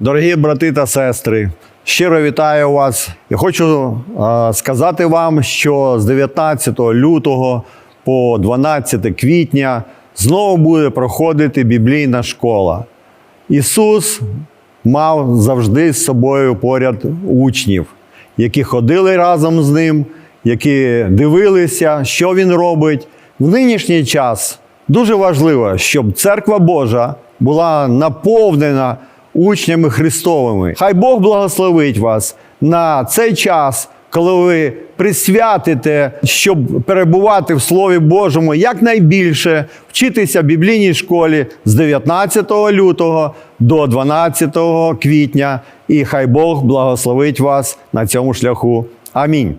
Дорогі брати та сестри, щиро вітаю вас. Я хочу сказати вам, що з 19 лютого по 12 квітня знову буде проходити біблійна школа. Ісус мав завжди з собою поряд учнів, які ходили разом з ним, які дивилися, що він робить. В нинішній час дуже важливо, щоб церква Божа була наповнена учнями Христовими. Хай Бог благословить вас на цей час, коли ви присвятите, щоб перебувати в Слові Божому якнайбільше, вчитися в біблійній школі з 19 лютого до 12 квітня. І хай Бог благословить вас на цьому шляху. Амінь.